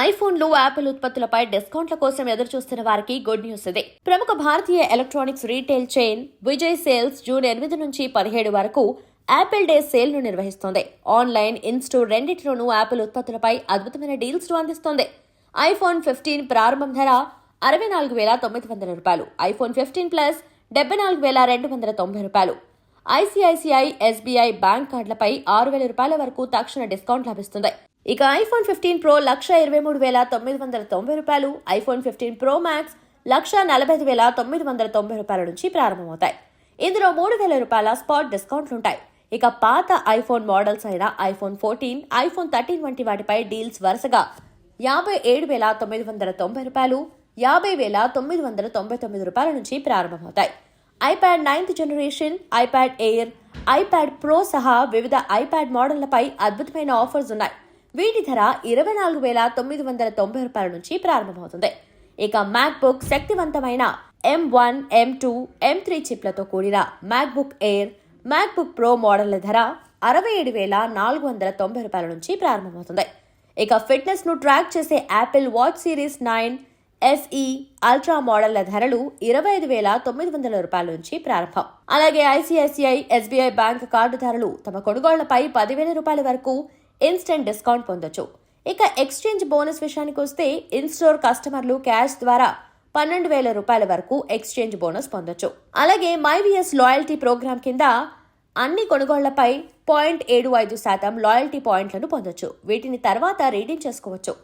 ఐఫోన్లు Apple ఉత్పత్తులపై డిస్కౌంట్ల కోసం ఎదురు చూస్తున్న వారికి గుడ్ న్యూస్ ఇదే. ప్రముఖ భారతీయ electronics retail chain Vijay Sales June ఎనిమిది నుంచి పదిహేడు వరకు యాపిల్ డే సేల్ను నిర్వహిస్తోంది. ఆన్లైన్ ఇన్స్టోర్ రెండింటిలోనూ యాపిల్ ఉత్పత్తులపై అద్భుతమైన డీల్స్ను అందిస్తోంది. ఐఫోన్ ఫిఫ్టీన్ ప్రారంభం ధర అరవై నాలుగు వేల తొమ్మిది వందల రూపాయలు. ఐఫోన్ ఫిఫ్టీన్ ప్లస్ డెబ్బై నాలుగు వేల రెండు వందల తొంభై రూపాయలు. ఐసిఐసిఐ ఎస్బీఐ బ్యాంక్ కార్డులపై ఆరు వేల రూపాయల వరకు తక్షణ డిస్కౌంట్ లభిస్తుంది. ఇక ఐఫోన్ ఫిఫ్టీన్ ప్రో లక్ష ఇరవై మూడు వేల తొమ్మిది వందల తొంభై రూపాయలు iPhone fifteen pro max lakh నలభై ఐదు వేల తొమ్మిది వందల తొంభై రూపాయల నుంచి ప్రారంభమవుతాయి. ఇందులో మూడు వేల రూపాయల స్పాట్ డిస్కౌంట్లుంటాయి ఇక పాత ఐఫోన్ మోడల్స్ అయిన ఐఫోన్ ఫోర్టీన్ ఐఫోన్ థర్టీన్ వంటి వాటిపై డీల్స్ వరుసగా యాభై ఏడు వేల తొమ్మిది వందల తొంభై రూపాయలు యాభై వేల తొమ్మిది వందల తొంభై తొమ్మిది రూపాయల నుంచి ప్రారంభమవుతాయి. IPad ninth generation iPad air iPad pro సహా వివిధ ఐప్యాడ్ మోడళ్ళపై అద్భుతమైన ఆఫర్స్ ఉన్నాయి. వీటి ధర ఇరవై నాలుగు వేల తొమ్మిది వందల తొంభై రూపాయల నుంచి ప్రారంభమవుతుంది. ఇక మ్యాక్బుక్ శక్తివంతమైన M one M two M three చిప్లతో కూడిన మ్యాక్బుక్ ఎయిర్ మ్యాక్బుక్ ప్రో మోడళ్ళ ధర అరవై ఏడు వేల నాలుగు వందల తొంభై రూపాయల నుంచి ప్రారంభమవుతుంది. ఇక ఫిట్నెస్ను ట్రాక్ చేసే Apple watch series nine SE ultra మోడళ్ళ ధరలు ఇరవై ఐదు వేల తొమ్మిది వందల రూపాయల నుంచి ప్రారంభం. అలాగే ఐసిఐసిఐ ఎస్బీఐ బ్యాంక్ కార్డు ధరలు తమ కొనుగోళ్ళపై పదివేల రూపాయల వరకు ఇన్స్టెంట్ డిస్కౌంట్ పొందొచ్చు. ఇక ఎక్స్చేంజ్ బోనస్ విషయానికి వస్తే ఇన్స్టోర్ కస్టమర్లు క్యాష్ ద్వారా పన్నెండు వేల రూపాయల వరకు ఎక్స్చేంజ్ బోనస్ పొందొచ్చు. అలాగే మైవిఎస్ లాయల్టీ ప్రోగ్రామ్ కింద అన్ని కొనుగోళ్ళపై పాయింట్ ఏడు ఐదు శాతం లాయల్టీ పాయింట్లను పొందొచ్చు. వీటిని తర్వాత రీడింగ్ చేసుకోవచ్చు.